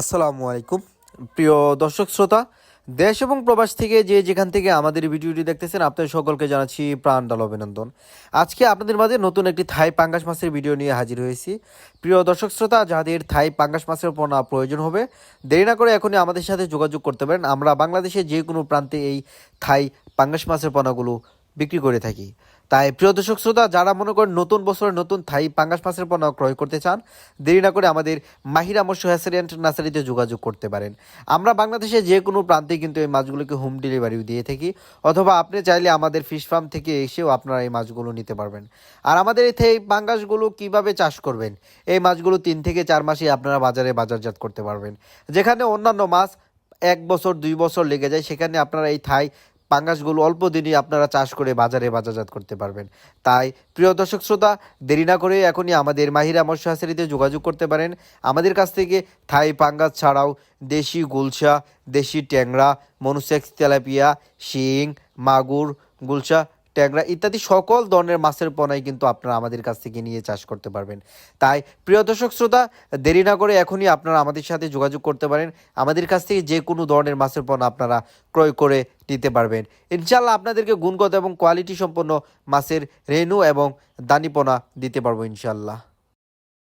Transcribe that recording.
আসসালামু আলাইকুম। প্রিয় দর্শক শ্রোতা, দেশ এবং প্রবাস থেকে যে যেখান থেকে আমাদের ভিডিওটি দেখতেছেন, আপনাদের সকলকে জানাচ্ছি প্রাণডাল অভিনন্দন। আজকে আপনাদের মাঝে নতুন একটি থাই পাঙ্গাস মাছের ভিডিও নিয়ে হাজির হয়েছি। প্রিয় দর্শক শ্রোতা, যাদের থাই পাঙ্গাস মাছের পোনা প্রয়োজন হবে, দেরি না করে এখনই আমাদের সাথে যোগাযোগ করতে পারেন। আমরা বাংলাদেশের যে কোনো প্রান্তে এই থাই পাঙ্গাস মাছের পোনাগুলো বিক্রি করে থাকি। তাই প্রিয় দর্শক শ্রোতা, যারা মনে করেন নতুন বছরের নতুন থাই পাঙ্গাস মাছের পণ্য ক্রয় করতে চান, দেরি না করে আমাদের মাহিরা মৎস্য হ্যাসারিয়ান্ট নার্সারিতে যোগাযোগ করতে পারেন। আমরা বাংলাদেশে যে কোনো প্রান্তে কিন্তু এই মাছগুলোকে হোম ডেলিভারিও দিয়ে থাকি, অথবা আপনি চাইলে আমাদের ফিশ ফার্ম থেকে এসেও আপনারা এই মাছগুলো নিতে পারবেন। আর আমাদের এই থাই পাঙ্গাসগুলো কীভাবে চাষ করবেন, এই মাছগুলো তিন থেকে চার মাসে আপনারা বাজারে বাজারজাত করতে পারবেন। যেখানে অন্যান্য মাছ এক বছর, দুই বছর লেগে যায়, সেখানে আপনারা এই থাই পাঙ্গাসগুলো অল্প দিনই আপনারা চাষ করে বাজারে বাজারজাত করতে পারবেন। তাই, প্রিয় দর্শক শ্রোতা, দেরি না করে এখনই আমাদের মাহিরা মৎস্য যোগাযোগ করতে পারেন। আমাদের কাছ থেকে থাই পাঙ্গাস ছাড়াও দেশি গুলশা, দেশি ট্যাংরা, মনুসেক্স তেলাপিয়া, শিং, মাগুর, গুলশা ট্যাংরা ইত্যাদি সকল ধরনের মাছের পোনাই কিন্তু আপনারা আমাদের কাছ থেকে নিয়ে চাষ করতে পারবেন। তাই প্রিয় দর্শক শ্রোতা, দেরি না করে এখনই আপনারা আমাদের সাথে যোগাযোগ করতে পারেন। আমাদের কাছ থেকে যে কোনো ধরনের মাছের পণ্য আপনারা ক্রয় করে নিতে পারবেন। ইনশাল্লাহ আপনাদেরকে গুণগত এবং কোয়ালিটি সম্পন্ন মাছের রেনু এবং দানিপনা দিতে পারব ইনশাল্লাহ